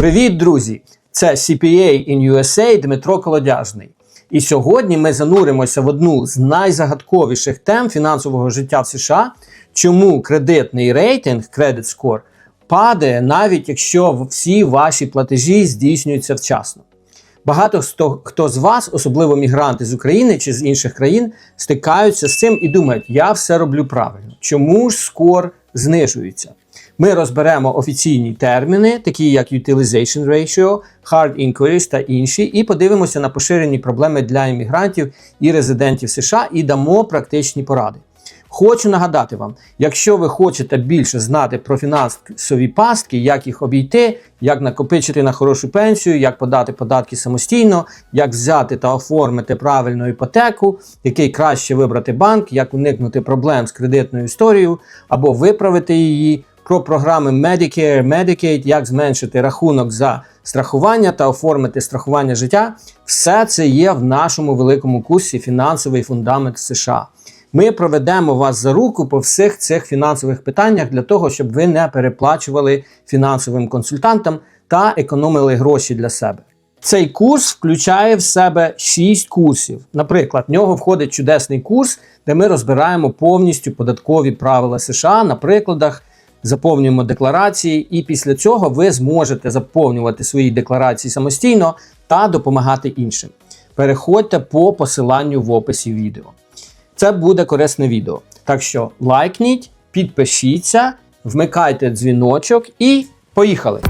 Привіт, друзі! Це CPA in USA Дмитро Колодяжний. І сьогодні ми зануримося в одну з найзагадковіших тем фінансового життя в США, чому кредитний рейтинг Credit Score падає, навіть якщо всі ваші платежі здійснюються вчасно. Багато хто, з вас, особливо мігранти з України чи з інших країн, стикаються з цим і думають, я все роблю правильно. Чому ж скор знижується? Ми розберемо офіційні терміни, такі як Utilization Ratio, Hard Inquiries та інші, і подивимося на поширені проблеми для іммігрантів і резидентів США і дамо практичні поради. Хочу нагадати вам, якщо ви хочете більше знати про фінансові пастки, як їх обійти, як накопичити на хорошу пенсію, як подати податки самостійно, як взяти та оформити правильну іпотеку, який краще вибрати банк, як уникнути проблем з кредитною історією або виправити її, про програми Medicare, Medicaid, як зменшити рахунок за страхування та оформити страхування життя, все це є в нашому великому курсі Фінансовий фундамент США. Ми проведемо вас за руку по всіх цих фінансових питаннях для того, щоб ви не переплачували фінансовим консультантам та економили гроші для себе. Цей курс включає в себе 6 курсів. Наприклад, в нього входить чудесний курс, де ми розбираємо повністю податкові правила США на прикладах, заповнюємо декларації, і після цього ви зможете заповнювати свої декларації самостійно та допомагати іншим. Переходьте по посиланню в описі відео. Це буде корисне відео. Так що лайкніть, підпишіться, вмикайте дзвіночок і поїхали!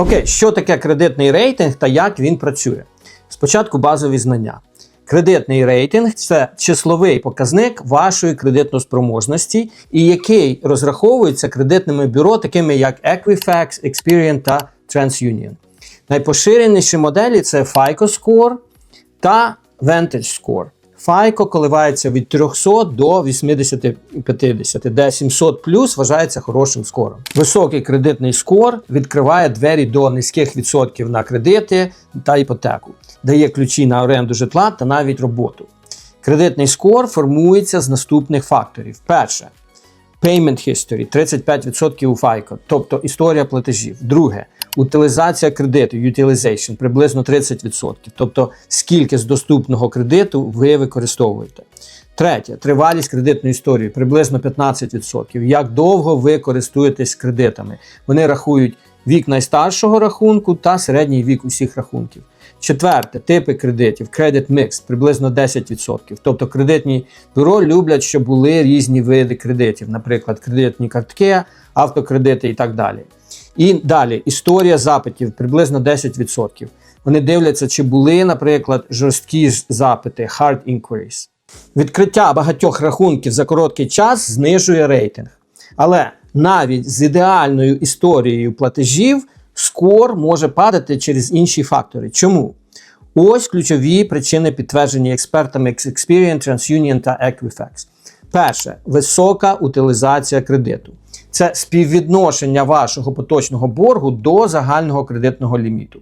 Окей, що таке кредитний рейтинг та як він працює? Спочатку базові знання. Кредитний рейтинг це числовий показник вашої кредитноспроможності, і який розраховується кредитними бюро, такими як Equifax, Experian та TransUnion. Найпоширеніші моделі це FICO Score та Vantage Score. FICO коливається від 300 до 850, де 700 плюс вважається хорошим скором. Високий кредитний скор відкриває двері до низьких відсотків на кредити та іпотеку, дає ключі на оренду житла та навіть роботу. Кредитний скор формується з наступних факторів: перше. Payment history 35% у FICO, тобто історія платежів. Друге утилізація кредиту, utilization, приблизно 30%, тобто скільки з доступного кредиту ви використовуєте. Третє тривалість кредитної історії приблизно 15%. Як довго ви користуєтесь кредитами? Вони рахують вік найстаршого рахунку та середній вік усіх рахунків. Четверте, типи кредитів, Credit Mix приблизно 10%. Тобто кредитні бюро люблять, щоб були різні види кредитів, наприклад, кредитні картки, автокредити і так далі. І далі історія запитів приблизно 10%. Вони дивляться, чи були, наприклад, жорсткі запити, hard inquiries. Відкриття багатьох рахунків за короткий час знижує рейтинг. Але навіть з ідеальною історією платежів скор може падати через інші фактори. Чому? Ось ключові причини підтверджені експертами Experian, TransUnion та Equifax. Перше висока утилізація кредиту. Це співвідношення вашого поточного боргу до загального кредитного ліміту.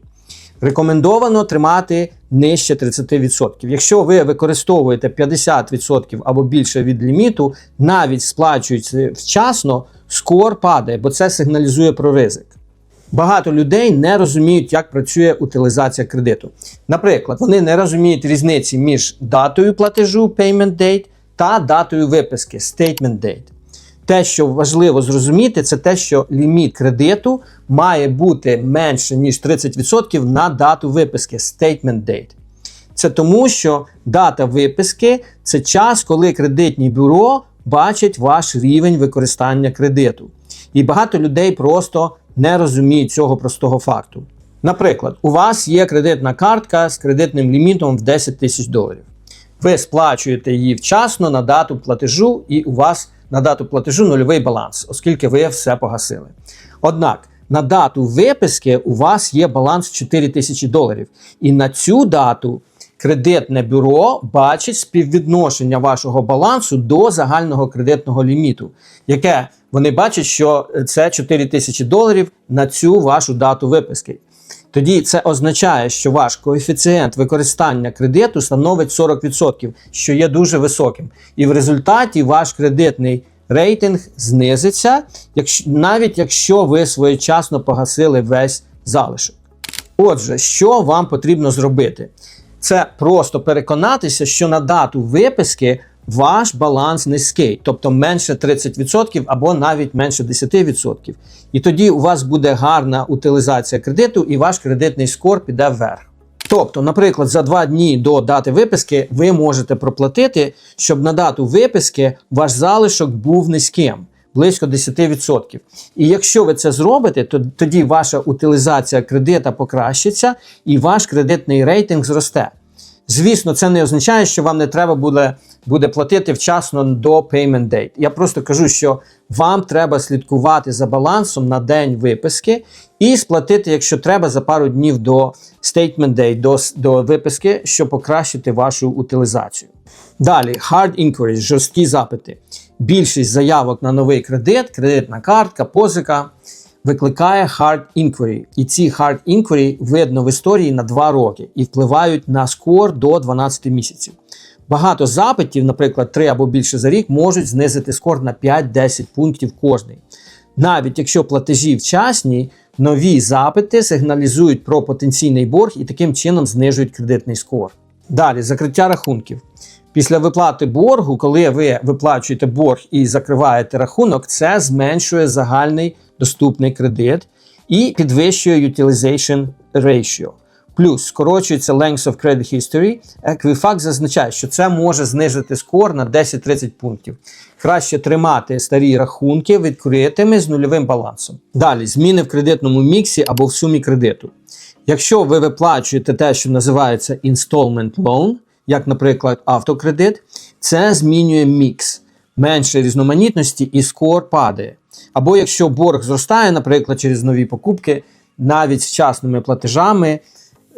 Рекомендовано тримати нижче 30%. Якщо ви використовуєте 50% або більше від ліміту, навіть сплачуючи вчасно, скор падає, бо це сигналізує про ризик. Багато людей не розуміють, як працює утилізація кредиту. Наприклад, вони не розуміють різниці між датою платежу payment date та датою виписки statement date. Те, що важливо зрозуміти, це те, що ліміт кредиту має бути менше, ніж 30% на дату виписки statement date. Це тому, що дата виписки це час, коли кредитні бюро бачать ваш рівень використання кредиту. І багато людей просто не розуміють цього простого факту. Наприклад, у вас є кредитна картка з кредитним лімітом в 10 тисяч доларів. Ви сплачуєте її вчасно на дату платежу, і у вас на дату платежу нульовий баланс, оскільки ви все погасили. Однак на дату виписки у вас є баланс 4 тисячі доларів. І на цю дату кредитне бюро бачить співвідношення вашого балансу до загального кредитного ліміту, яке Вони бачать, що це 4 тисячі доларів на цю вашу дату виписки. Тоді це означає, що ваш коефіцієнт використання кредиту становить 40%, що є дуже високим. І в результаті ваш кредитний рейтинг знизиться, якщо, навіть якщо ви своєчасно погасили весь залишок. Отже, що вам потрібно зробити? Це просто переконатися, що на дату виписки ваш баланс низький, тобто менше 30% або навіть менше 10%. І тоді у вас буде гарна утилізація кредиту, і ваш кредитний скор піде вверх. Тобто, наприклад, за два дні до дати виписки ви можете проплатити, щоб на дату виписки ваш залишок був низьким, близько 10%. І якщо ви це зробите, то тоді ваша утилізація кредита покращиться і ваш кредитний рейтинг зросте. Звісно, це не означає, що вам не треба буде буде платити вчасно до payment date. Я просто кажу, що вам треба слідкувати за балансом на день виписки і сплатити, якщо треба, за пару днів до statement date, до, до виписки, щоб покращити вашу утилізацію. Далі, hard inquiries, жорсткі запити. Більшість заявок на новий кредит, кредитна картка, позика викликає hard inquiry. І ці hard inquiry видно в історії на 2 роки і впливають на скор до 12 місяців. Багато запитів, наприклад, 3 або більше за рік, можуть знизити скор на 5-10 пунктів кожний. Навіть якщо платежі вчасні, нові запити сигналізують про потенційний борг і таким чином знижують кредитний скор. Далі закриття рахунків. Після виплати боргу, коли ви виплачуєте борг і закриваєте рахунок, це зменшує загальний доступний кредит і підвищує utilization ratio. Плюс скорочується length of credit history. Еквіфакт зазначає, що це може знизити скор на 10-30 пунктів. Краще тримати старі рахунки відкритими з нульовим балансом. Далі зміни в кредитному міксі або в сумі кредиту. Якщо ви виплачуєте те, що називається installment loan, як, наприклад, автокредит, це змінює мікс, менше різноманітності і скор падає. Або якщо борг зростає, наприклад, через нові покупки, навіть з вчасними платежами,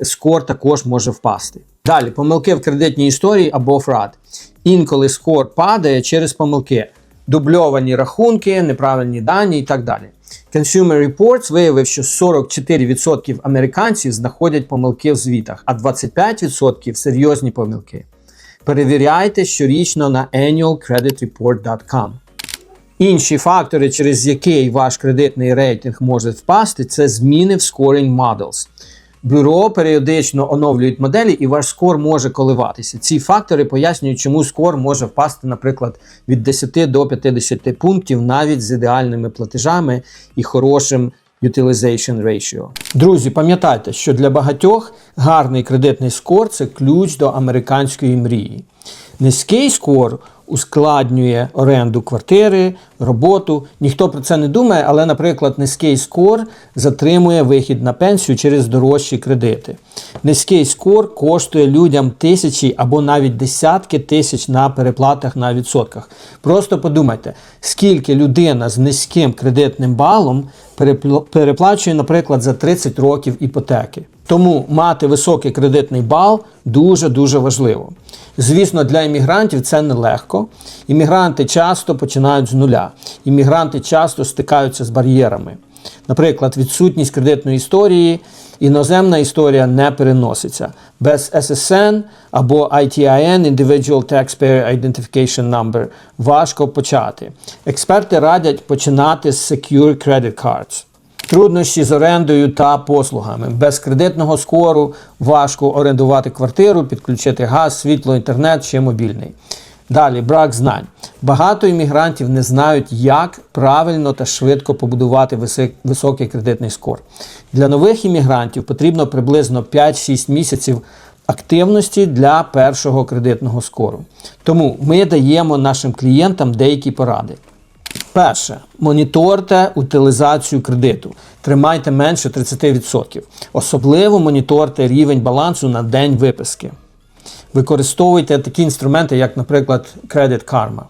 скор також може впасти. Далі, помилки в кредитній історії або фрад. Інколи скор падає через помилки, дубльовані рахунки, неправильні дані і так далі. Consumer Reports виявив, що 44% американців знаходять помилки в звітах, а 25% серйозні помилки. Перевіряйте щорічно на annualcreditreport.com. Інші фактори, через які ваш кредитний рейтинг може впасти, це зміни в scoring models. Бюро періодично оновлюють моделі, і ваш скор може коливатися. Ці фактори пояснюють, чому скор може впасти, наприклад, від 10 до 50 пунктів навіть з ідеальними платежами і хорошим utilization ratio. Друзі, пам'ятайте, що для багатьох гарний кредитний скор це ключ до американської мрії. Низький скор ускладнює оренду квартири, роботу. Ніхто про це не думає, але, наприклад, низький скор затримує вихід на пенсію через дорожчі кредити. Низький скор коштує людям тисячі або навіть десятки тисяч на переплатах на відсотках. Просто подумайте, скільки людина з низьким кредитним балом переплачує, наприклад, за 30 років іпотеки. Тому мати високий кредитний бал дуже-дуже важливо. Звісно, для іммігрантів це нелегко. Іммігранти часто починають з нуля. Іммігранти часто стикаються з бар'єрами. Наприклад, відсутність кредитної історії, іноземна історія не переноситься. Без SSN або ITIN Individual Taxpayer Identification Number важко почати. Експерти радять починати з Secure Credit Cards. Труднощі з орендою та послугами. Без кредитного скору важко орендувати квартиру, підключити газ, світло, інтернет чи мобільний. Далі брак знань. Багато іммігрантів не знають, як правильно та швидко побудувати високий кредитний скор. Для нових іммігрантів потрібно приблизно 5-6 місяців активності для першого кредитного скору. Тому ми даємо нашим клієнтам деякі поради. Перше, моніторте утилізацію кредиту. Тримайте менше 30%. Особливо моніторте рівень балансу на день виписки. Використовуйте такі інструменти, як, наприклад, Credit Karma.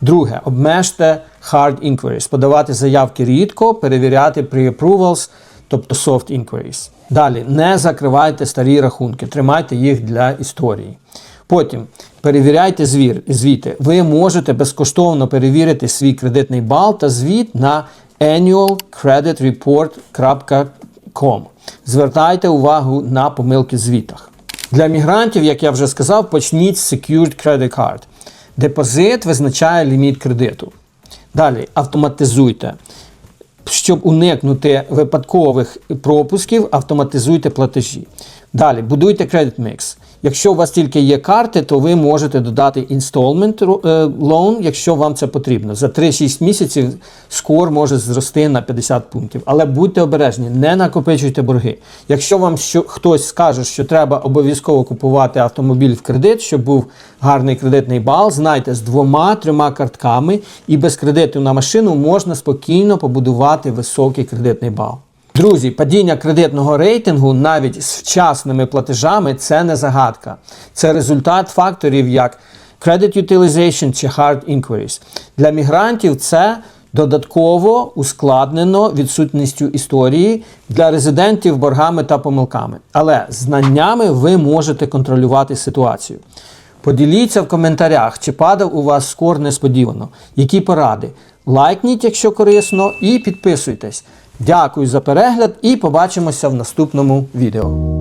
Друге, обмежте hard inquiries. Подавати заявки рідко, перевіряти pre-approvals, тобто soft inquiries. Далі, не закривайте старі рахунки, тримайте їх для історії. Потім перевіряйте звір, звіти. Ви можете безкоштовно перевірити свій кредитний бал та звіт на annualcreditreport.com. Звертайте увагу на помилки в звітах. Для мігрантів, як я вже сказав, почніть з Secured Credit Card. Депозит визначає ліміт кредиту. Далі автоматизуйте. Щоб уникнути випадкових пропусків, автоматизуйте платежі. Далі будуйте кредит мікс. Якщо у вас тільки є карти, то ви можете додати installment е, loan, якщо вам це потрібно. За 3-6 місяців скор може зрости на 50 пунктів. Але будьте обережні, не накопичуйте борги. Якщо вам що, хтось скаже, що треба обов'язково купувати автомобіль в кредит, щоб був гарний кредитний бал, знайте, з двома-трьома картками і без кредиту на машину можна спокійно побудувати високий кредитний бал. Друзі, падіння кредитного рейтингу навіть з вчасними платежами це не загадка. Це результат факторів як credit utilization чи hard inquiries. Для мігрантів це додатково ускладнено відсутністю історії для резидентів боргами та помилками. Але знаннями ви можете контролювати ситуацію. Поділіться в коментарях, чи падав у вас скор несподівано, які поради. Лайкніть, якщо корисно, і підписуйтесь. Дякую за перегляд і побачимося в наступному відео.